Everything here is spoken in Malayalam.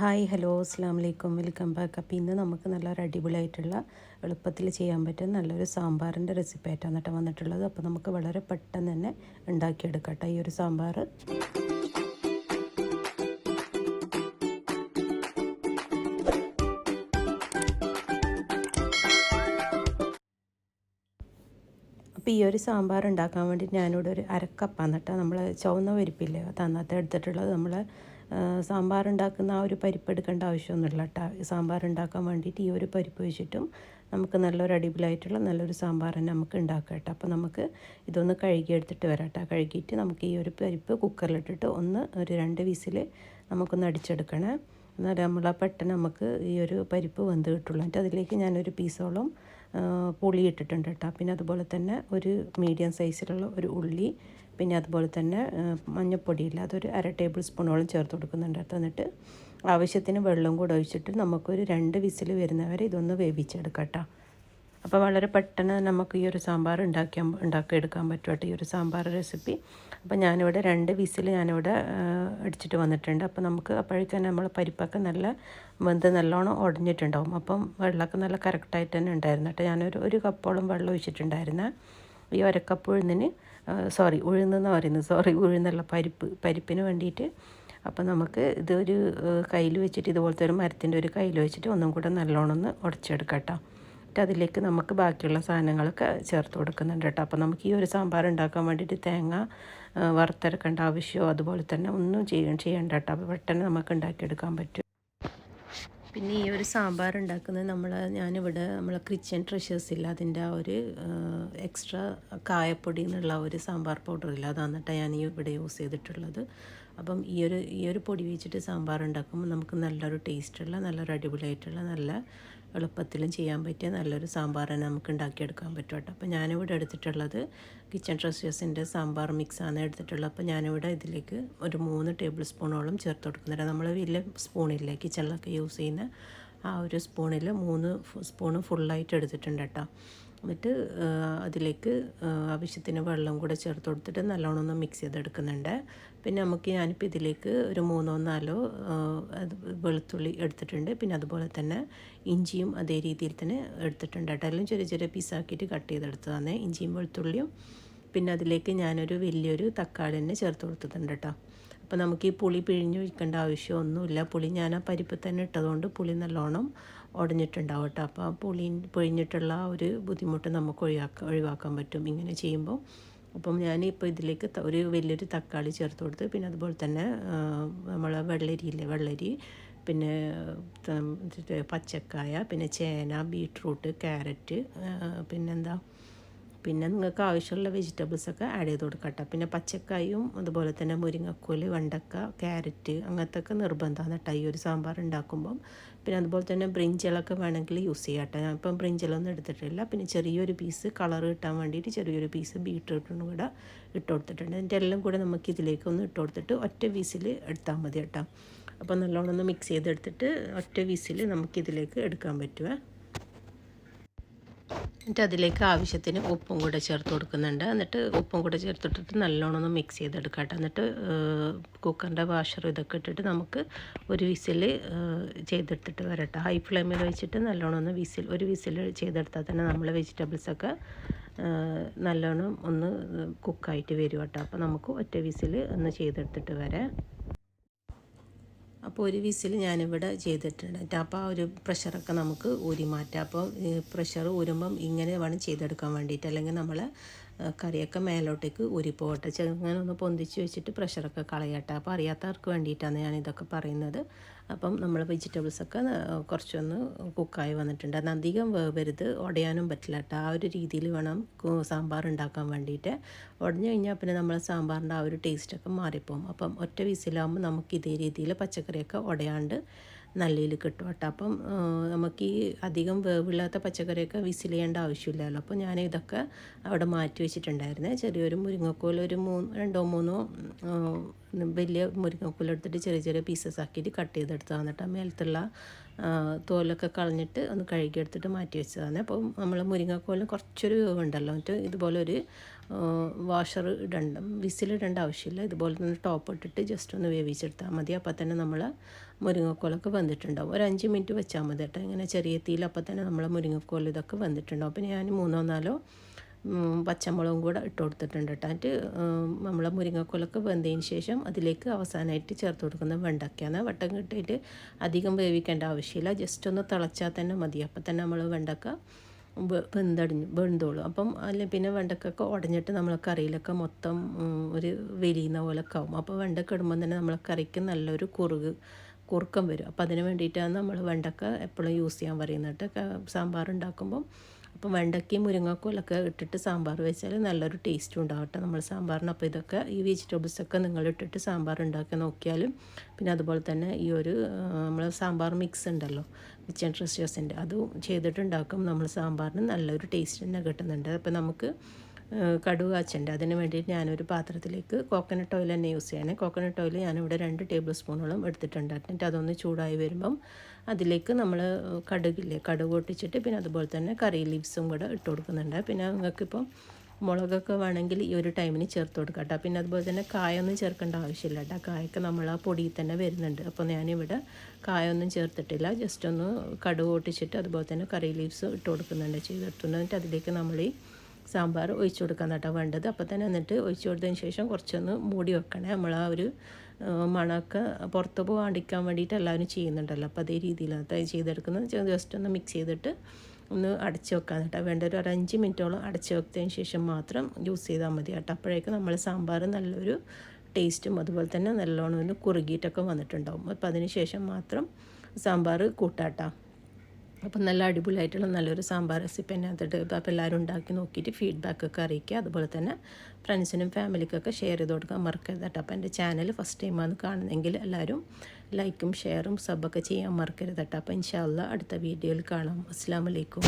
ഹായ് ഹലോ അസ്സാം വലൈക്കും വെൽക്കം ബാക്ക്. അപ്പോൾ ഇന്ന് നമുക്ക് നല്ലൊരു അടിപൊളിയായിട്ടുള്ള എളുപ്പത്തിൽ ചെയ്യാൻ പറ്റുന്ന നല്ലൊരു സാമ്പാറിന്റെ റെസിപ്പി ആയിട്ടാണ് കേട്ടോ വന്നിട്ടുള്ളത്. അപ്പോൾ നമുക്ക് വളരെ പെട്ടെന്ന് തന്നെ ഉണ്ടാക്കിയെടുക്കാം കേട്ടോ ഈ ഒരു സാമ്പാർ. അപ്പോൾ ഈ ഒരു സാമ്പാർ ഉണ്ടാക്കാൻ വേണ്ടി ഞാനിവിടെ ഒരു അരക്കപ്പാന്ന് കേട്ടോ നമ്മൾ ചുവന്ന പരിപ്പില്ലേ തന്നത്തെ എടുത്തിട്ടുള്ളത്. നമ്മൾ സാമ്പാർ ഉണ്ടാക്കുന്ന ആ ഒരു പരിപ്പ് എടുക്കേണ്ട ആവശ്യമൊന്നുമില്ല കേട്ടോ സാമ്പാർ ഉണ്ടാക്കാൻ വേണ്ടിയിട്ട് ഈ ഒരു പരിപ്പ് വെച്ചിട്ടും നമുക്ക് നല്ലൊരു അടിപൊളിയായിട്ടുള്ള നല്ലൊരു സാമ്പാർ തന്നെ നമുക്ക് ഉണ്ടാക്കാം കേട്ടോ അപ്പോൾ നമുക്ക് ഇതൊന്ന് കഴുകിയെടുത്തിട്ട് വരാം കേട്ടോ കഴുകിയിട്ട് നമുക്ക് ഈ ഒരു പരിപ്പ് കുക്കറിലിട്ടിട്ട് ഒന്ന് ഒരു രണ്ട് വിസിൽ നമുക്കൊന്ന് അടിച്ചെടുക്കണേ. എന്നാൽ നമ്മൾ പെട്ടെന്ന് നമുക്ക് ഈ ഒരു പരിപ്പ് വെന്ത് കിട്ടുള്ളൂ. എന്നിട്ട് അതിലേക്ക് ഞാനൊരു പീസോളം പുളി ഇട്ടിട്ടുണ്ട് കേട്ടോ. പിന്നെ അതുപോലെ തന്നെ ഒരു മീഡിയം സൈസിലുള്ള ഒരു ഉള്ളി പിന്നെ അതുപോലെ തന്നെ മഞ്ഞൾപ്പൊടിയില്ല അതൊരു അര ടേബിൾ സ്പൂണോളം ചേർത്ത് കൊടുക്കുന്നുണ്ട് കേട്ടോ. എന്നിട്ട് ആവശ്യത്തിന് വെള്ളം കൂടെ ഒഴിച്ചിട്ട് നമുക്കൊരു രണ്ട് വിസിൽ വരുന്നവരെ ഇതൊന്ന് വേവിച്ചെടുക്കാം കേട്ടോ. അപ്പോൾ വളരെ പെട്ടെന്ന് നമുക്ക് ഈ ഒരു സാമ്പാർ ഉണ്ടാക്കിയാൽ ഉണ്ടാക്കിയെടുക്കാൻ പറ്റും ഈ ഒരു സാമ്പാർ റെസിപ്പി അപ്പോൾ ഞാനിവിടെ രണ്ട് വിസിൽ ഞാനിവിടെ അടിച്ചിട്ട് വന്നിട്ടുണ്ട്. അപ്പോൾ നമുക്ക് അപ്പോഴേക്കും നമ്മൾ പരിപ്പൊക്കെ നല്ല വെന്ത് നല്ലോണം ഉടഞ്ഞിട്ടുണ്ടാവും അപ്പം വെള്ളമൊക്കെ നല്ല കറക്റ്റായിട്ട് തന്നെ ഉണ്ടായിരുന്നു കേട്ടോ. ഞാനൊരു ഒരു കപ്പോളം വെള്ളം ഒഴിച്ചിട്ടുണ്ടായിരുന്നു. ഈ ഒരക്കപ്പ് ഉഴുന്നിന് സോറി ഉഴുന്നെന്ന് പറയുന്നത് സോറി ഉഴുന്നല്ല പരിപ്പ് പരിപ്പിന് വേണ്ടിയിട്ട്. അപ്പോൾ നമുക്ക് ഇതൊരു കയ്യിൽ വെച്ചിട്ട് ഇതുപോലത്തെ ഒരു മരത്തിന്റെ ഒരു കയ്യിൽ വെച്ചിട്ട് ഒന്നും കൂടെ നല്ലോണം ഒന്ന് ഉടച്ചെടുക്കാം കേട്ടോ. എന്നിട്ട് അതിലേക്ക് നമുക്ക് ബാക്കിയുള്ള സാധനങ്ങളൊക്കെ ചേർത്ത് കൊടുക്കുന്നുണ്ട് കേട്ടോ. അപ്പോൾ നമുക്ക് ഈ ഒരു സാമ്പാർ ഉണ്ടാക്കാൻ വേണ്ടിയിട്ട് തേങ്ങ വറുത്തരക്കേണ്ട ആവശ്യമോ അതുപോലെ തന്നെ ഒന്നും ചെയ്യ ചെയ്യേണ്ട കേട്ടോ. അപ്പോൾ പെട്ടെന്ന് നമുക്ക് ഉണ്ടാക്കിയെടുക്കാൻ പറ്റും. പിന്നെ ഈ ഒരു സാമ്പാർ ഉണ്ടാക്കുന്നത് നമ്മൾ ഞാനിവിടെ നമ്മൾ കിച്ചൺ ട്രഷേഴ്സ് ഇല്ല. അതിന്റെ ആ ഒരു എക്സ്ട്രാ കായപ്പൊടി എന്നുള്ള ഒരു സാമ്പാർ പൗഡർ ഇല്ല. അതാണ് ഞാൻ ഈ ഇവിടെ യൂസ് ചെയ്തിട്ടുള്ളത്. അപ്പം ഈ ഒരു ഈ ഒരു പൊടി വെച്ചിട്ട് സാമ്പാർ ഉണ്ടാക്കുമ്പോൾ നമുക്ക് നല്ലൊരു ടേസ്റ്റുള്ള നല്ലൊരു അടിപൊളിയായിട്ടുള്ള നല്ല എളുപ്പത്തിലും ചെയ്യാൻ പറ്റിയ നല്ലൊരു സാമ്പാർ തന്നെ നമുക്ക് ഉണ്ടാക്കിയെടുക്കാൻ പറ്റും കേട്ടോ. അപ്പോൾ ഞാനിവിടെ എടുത്തിട്ടുള്ളത് കിച്ചൺ ട്രസ്റ്റേഴ്സിന്റെ സാമ്പാർ മിക്സാണ് എടുത്തിട്ടുള്ളത്. അപ്പോൾ ഞാനിവിടെ ഇതിലേക്ക് ഒരു മൂന്ന് ടേബിൾ സ്പൂണോളം ചേർത്ത് കൊടുക്കുന്നുണ്ട് നമ്മൾ വലിയ സ്പൂണില്ലേ കിച്ചണിലൊക്കെ യൂസ് ചെയ്യുന്ന ആ ഒരു സ്പൂണിൽ മൂന്ന് സ്പൂണ് ഫുള്ളായിട്ട് എടുത്തിട്ടുണ്ട് കേട്ടോ. എന്നിട്ട് അതിലേക്ക് ആവശ്യത്തിന് വെള്ളം കൂടെ ചേർത്ത് കൊടുത്തിട്ട് നല്ലോണം ഒന്ന് മിക്സ് ചെയ്തെടുക്കുന്നുണ്ട്. പിന്നെ നമുക്ക് ഞാനിപ്പോൾ ഇതിലേക്ക് ഒരു മൂന്നോ നാലോ വെളുത്തുള്ളി എടുത്തിട്ടുണ്ട്. പിന്നെ അതുപോലെ തന്നെ ഇഞ്ചിയും അതേ രീതിയിൽ തന്നെ എടുത്തിട്ടുണ്ട് കേട്ടോ. എല്ലാം ചെറിയ ചെറിയ പീസാക്കിയിട്ട് കട്ട് ചെയ്തെടുത്തതാണ്. ഇഞ്ചിയും വെളുത്തുള്ളിയും. പിന്നെ അതിലേക്ക് ഞാനൊരു വലിയൊരു തക്കാളി തന്നെ ചേർത്ത് കൊടുത്തിട്ടുണ്ട് കേട്ടോ. അപ്പോൾ നമുക്ക് ഈ പുളി പിഴിഞ്ഞ് വയ്ക്കേണ്ട ആവശ്യമൊന്നുമില്ല. പുളി ഞാൻ ആ പരിപ്പ് തന്നെ ഇട്ടതുകൊണ്ട് പുളി നല്ലോണം ഉടഞ്ഞിട്ടുണ്ടാവും കേട്ടോ. അപ്പോൾ ആ പുളി പിഴിഞ്ഞിട്ടുള്ള ഒരു ബുദ്ധിമുട്ട് നമുക്ക് ഒഴിവാക്കാൻ ഒഴിവാക്കാൻ പറ്റും. ഇങ്ങനെ ചെയ്യുമ്പോൾ അപ്പം ഞാനിപ്പോൾ ഇതിലേക്ക് ഒരു വലിയൊരു തക്കാളി ചേർത്ത് കൊടുത്ത് പിന്നെ അതുപോലെ തന്നെ നമ്മൾ വെള്ളരിയില്ലേ വെള്ളരി പിന്നെ പച്ചക്കായ പിന്നെ ചേന ബീട്രൂട്ട് ക്യാരറ്റ് പിന്നെന്താ? പിന്നെ നിങ്ങൾക്ക് ആവശ്യമുള്ള വെജിറ്റബിൾസൊക്കെ ആഡ് ചെയ്ത് കൊടുക്കട്ടെ. പിന്നെ പച്ചക്കായും അതുപോലെ തന്നെ മുരിങ്ങക്കോൽ വെണ്ടക്ക ക്യാരറ്റ് അങ്ങനത്തെ ഒക്കെ നിർബന്ധമാണ് കേട്ടോ. ഈ ഒരു സാമ്പാർ ഉണ്ടാക്കുമ്പം. പിന്നെ അതുപോലെ തന്നെ ബ്രിഞ്ചിലൊക്കെ വേണമെങ്കിൽ യൂസ് ചെയ്യാം കേട്ടോ. ഞാൻ ഇപ്പം ബ്രിഞ്ചിലൊന്നും എടുത്തിട്ടില്ല. പിന്നെ ചെറിയൊരു പീസ് കളർ കിട്ടാൻ വേണ്ടിയിട്ട് ചെറിയൊരു പീസ് ബീട്രൂട്ടും കൂടെ ഇട്ട് കൊടുത്തിട്ടുണ്ട്. അതിന്റെ എല്ലാം കൂടെ നമുക്ക് ഇതിലേക്ക് ഒന്ന് ഇട്ട് കൊടുത്തിട്ട് ഒറ്റ വീസിൽ എടുത്താൽ മതി കേട്ടോ. അപ്പോൾ നല്ലോണം ഒന്ന് മിക്സ് ചെയ്തെടുത്തിട്ട് ഒറ്റ വീസിൽ നമുക്കിതിലേക്ക് എടുക്കാൻ പറ്റുമേ എന്നിട്ട് അതിലേക്ക് ആവശ്യത്തിന് ഉപ്പും കൂടെ ചേർത്ത് കൊടുക്കുന്നുണ്ട്. എന്നിട്ട് ഉപ്പും കൂടെ ചേർത്തിട്ടിട്ട് നല്ലോണം ഒന്ന് മിക്സ് ചെയ്തെടുക്കാം എന്നിട്ട് കുക്കറിന്റെ വാഷർ ഇതൊക്കെ ഇട്ടിട്ട് നമുക്ക് ഒരു വിസിൽ ചെയ്തെടുത്തിട്ട് വരട്ടെ ഹൈ ഫ്ലെയിമിൽ വെച്ചിട്ട് നല്ലോണം ഒന്ന് വിസിൽ ഒരു വിസിൽ ചെയ്തെടുത്താൽ തന്നെ നമ്മൾ വെജിറ്റബിൾസൊക്കെ നല്ലോണം ഒന്ന് കുക്കായിട്ട് വരും കേട്ടോ. അപ്പോൾ നമുക്ക് ഒറ്റ വിസിൽ ഒന്ന് ചെയ്തെടുത്തിട്ട് വരാം. അപ്പോൾ ഒരു വിസിൽ ഞാനിവിടെ ചെയ്തിട്ടുണ്ട്. അപ്പോൾ ആ ഒരു പ്രഷറൊക്കെ നമുക്ക് ഊരി മാറ്റാം അപ്പോൾ പ്രഷർ ഊരുമ്പം ഇങ്ങനെ വേണം ചെയ്തെടുക്കാൻ വേണ്ടിയിട്ട്. അല്ലെങ്കിൽ നമ്മൾ കറിയൊക്കെ മേലോട്ടേക്ക് ഉരിപ്പോട്ടെ ചെങ്ങനെ ഒന്ന് പൊന്തിച്ച് വെച്ചിട്ട് പ്രഷറൊക്കെ കളയട്ടെ. അപ്പോൾ അറിയാത്തവർക്ക് വേണ്ടിയിട്ടാണ് ഞാൻ ഇതൊക്കെ പറയുന്നത്. അപ്പം നമ്മൾ വെജിറ്റബിൾസൊക്കെ കുറച്ചൊന്ന് കുക്കായി വന്നിട്ടുണ്ട്. അത് അധികം വേവരുത്. ഉടയാനും പറ്റില്ല കേട്ടോ. ആ ഒരു രീതിയിൽ വേണം സാമ്പാർ ഉണ്ടാക്കാൻ വേണ്ടിയിട്ട്. ഉടഞ്ഞു കഴിഞ്ഞാൽ പിന്നെ നമ്മൾ സാമ്പാറിന്റെ ആ ഒരു ടേസ്റ്റൊക്കെ മാറിപ്പോകും അപ്പം ഒറ്റ വിസിലാകുമ്പോൾ നമുക്ക് ഇതേ രീതിയിൽ പച്ചക്കറിയൊക്കെ ഉടയാണ്ട് നല്ലയിൽ കിട്ടും കേട്ടോ. അപ്പം നമുക്ക് ഈ അധികം വേവില്ലാത്ത പച്ചക്കറിയൊക്കെ വിസിൽ ചെയ്യേണ്ട ആവശ്യമില്ലല്ലോ. അപ്പോൾ ഞാൻ ഇതൊക്കെ അവിടെ മാറ്റി വെച്ചിട്ടുണ്ടായിരുന്നേ. ചെറിയൊരു മുരിങ്ങക്കോൽ ഒരു മൂന്ന് രണ്ടോ മൂന്നോ വലിയ മുരിങ്ങക്കോൽ എടുത്തിട്ട് ചെറിയ ചെറിയ പീസസ് ആക്കിയിട്ട് കട്ട് ചെയ്തെടുത്തതാണ് കേട്ടോ. മേലത്തുള്ള തോലൊക്കെ കളഞ്ഞിട്ട് ഒന്ന് കഴുകിയെടുത്തിട്ട് മാറ്റി വെച്ചതാണ്. അപ്പോൾ നമ്മൾ മുരിങ്ങക്കോലിന് കുറച്ചൊരു ഉണ്ടല്ലോ മറ്റേ ഇതുപോലെ ഒരു വാഷർ ഇടണ്ട വിസിലിടേണ്ട ആവശ്യമില്ല. ഇതുപോലെ തന്നെ ടോപ്പ് ഇട്ടിട്ട് ജസ്റ്റ് ഒന്ന് വേവിച്ചെടുത്താൽ മതി. അപ്പോൾ തന്നെ നമ്മൾ മുരിങ്ങക്കോലൊക്കെ വന്നിട്ടുണ്ടാവും. ഒരു അഞ്ച് മിനിറ്റ് വെച്ചാൽ മതി കേട്ടോ. ഇങ്ങനെ ചെറിയ തീയിൽ അപ്പോൾ തന്നെ നമ്മൾ മുരിങ്ങക്കോൽ ഇതൊക്കെ വന്നിട്ടുണ്ടാവും. അപ്പോൾ ഞാൻ മൂന്നോ നാലോ പച്ചമുളകും കൂടെ ഇട്ട് കൊടുത്തിട്ടുണ്ട് കേട്ടോ എന്നിട്ട് നമ്മളെ മുരിങ്ങക്കൊലൊക്കെ വെന്തതിന് ശേഷം അതിലേക്ക് അവസാനമായിട്ട് ചേർത്ത് കൊടുക്കുന്ന വെണ്ടക്കയാണ് വട്ടം കിട്ടിയിട്ട് അധികം വേവിക്കേണ്ട ആവശ്യമില്ല. ജസ്റ്റ് ഒന്ന് തിളച്ചാൽ തന്നെ മതി. അപ്പം തന്നെ നമ്മൾ വെണ്ടക്ക വെന്തടിഞ്ഞ് വെന്തോളും. അപ്പം അല്ലെ പിന്നെ വെണ്ടക്കൊക്കെ ഉടഞ്ഞിട്ട് നമ്മളെ കറിയിലൊക്കെ മൊത്തം ഒരു വെലിയുന്ന പോലെ ഒക്കെ ആവും. അപ്പോൾ വെണ്ടക്ക ഇടുമ്പോൾ തന്നെ നമ്മളെ കറിക്ക് നല്ലൊരു കുറുക് കുറുക്കം വരും. അപ്പോൾ അതിന് വേണ്ടിയിട്ടാണ് നമ്മൾ വെണ്ടക്ക എപ്പോഴും യൂസ് ചെയ്യാൻ പറയുന്നത് സാമ്പാർ ഉണ്ടാക്കുമ്പം അപ്പം വെണ്ടയ്ക്കയും മുരിങ്ങക്കോലൊക്കെ ഇട്ടിട്ട് സാമ്പാർ വെച്ചാൽ നല്ലൊരു ടേസ്റ്റ് ഉണ്ടാവട്ടെ. നമ്മൾ സാമ്പാറിന് അപ്പോൾ ഇതൊക്കെ ഈ വെജിറ്റബിൾസൊക്കെ നിങ്ങൾ ഇട്ടിട്ട് സാമ്പാർ ഉണ്ടാക്കി നോക്കിയാലും പിന്നെ അതുപോലെ തന്നെ ഈ ഒരു നമ്മൾ സാമ്പാർ മിക്സ് ഉണ്ടല്ലോ കിച്ചൺ ട്രസ്റ്റേഴ്സിന്റെ അതും ചെയ്തിട്ടുണ്ടാക്കും നമ്മൾ സാമ്പാറിന് നല്ലൊരു ടേസ്റ്റ് തന്നെ കിട്ടുന്നുണ്ട്. അപ്പോൾ നമുക്ക് കടുക് കാച്ചന്റെ അതിന് വേണ്ടിയിട്ട് ഞാനൊരു പാത്രത്തിലേക്ക് കോക്കനട്ട് ഓയിൽ തന്നെ യൂസ് ചെയ്യണേ കോക്കനട്ട് ഓയിൽ ഞാനിവിടെ രണ്ട് ടേബിൾ സ്പൂണോളം എടുത്തിട്ടുണ്ട്. എന്നിട്ട് അതൊന്ന് ചൂടായി വരുമ്പം അതിലേക്ക് നമ്മൾ കടുകില്ലേ കടുക് പൊട്ടിച്ചിട്ട് പിന്നെ അതുപോലെ തന്നെ കറി ലീവ്സും കൂടെ ഇട്ട് കൊടുക്കുന്നുണ്ട്. പിന്നെ നിങ്ങൾക്കിപ്പം മുളകൊക്കെ വേണമെങ്കിൽ ഈ ഒരു ടൈമിന് ചേർത്ത് കൊടുക്കാം കേട്ടോ പിന്നെ അതുപോലെ തന്നെ കായൊന്നും ചേർക്കേണ്ട ആവശ്യമില്ല കേട്ടോ കായൊക്കെ നമ്മൾ ആ പൊടിയിൽ തന്നെ വരുന്നുണ്ട്. അപ്പോൾ ഞാനിവിടെ കായൊന്നും ചേർത്തിട്ടില്ല. ജസ്റ്റ് ഒന്ന് കടുക് പൊട്ടിച്ചിട്ട് അതുപോലെ തന്നെ കറി ലീവ്സ് ഇട്ട് കൊടുക്കുന്നുണ്ട് ചെയ്തെടുത്തുണ്ട് എന്നിട്ട് അതിലേക്ക് നമ്മൾ ഈ സാമ്പാർ ഒഴിച്ചു കൊടുക്കാൻ കേട്ടോ വേണ്ടത്. അപ്പോൾ തന്നെ എന്നിട്ട് ഒഴിച്ചു കൊടുത്തതിന് ശേഷം കുറച്ചൊന്ന് മൂടി വെക്കണേ. നമ്മൾ ആ ഒരു മണമൊക്കെ പുറത്ത് പോകാണ്ടിരിക്കാൻ വേണ്ടിയിട്ട് എല്ലാവരും ചെയ്യുന്നുണ്ടല്ലോ. അപ്പോൾ അതേ രീതിയിലാണ് അത് ചെയ്തെടുക്കുന്നത്. ജസ്റ്റ് ഒന്ന് മിക്സ് ചെയ്തിട്ട് ഒന്ന് അടച്ച് വെക്കാൻ കേട്ടോ. വേണ്ട ഒരു അഞ്ച് മിനിറ്റോളം അടച്ച് വെച്ചതിന് ശേഷം മാത്രം യൂസ് ചെയ്താൽ മതി കേട്ടോ. അപ്പോഴേക്കും നമ്മൾ സാമ്പാർ നല്ലൊരു ടേസ്റ്റും അതുപോലെ തന്നെ നല്ലോണം ഒന്ന് കുറുകിയിട്ടൊക്കെ വന്നിട്ടുണ്ടാവും. അപ്പോൾ അതിന് ശേഷം മാത്രം സാമ്പാർ കൂട്ടാട്ടോ അപ്പം നല്ല അടിപൊളിയായിട്ടുള്ള നല്ലൊരു സാമ്പാർ റെസിപ്പി തന്നെ അതിട്ട് അപ്പോൾ എല്ലാവരും ഉണ്ടാക്കി നോക്കിയിട്ട് ഫീഡ്ബാക്ക് ഒക്കെ അറിയിക്കുക. അതുപോലെ തന്നെ ഫ്രണ്ട്സിനും ഫാമിലിക്കൊക്കെ ഷെയർ ചെയ്ത് കൊടുക്കാൻ മറക്കരുത് കേട്ടോ. എന്റെ ചാനൽ ഫസ്റ്റ് ടൈമാണ് കാണുന്നതെങ്കിൽ എല്ലാവരും ലൈക്കും ഷെയറും സബൊക്കെ ചെയ്യാൻ മറക്കരുത് കേട്ടോ. അപ്പോൾ ഇൻഷാല്ല അടുത്ത വീഡിയോയിൽ കാണാം. അസ്സാം വലൈക്കും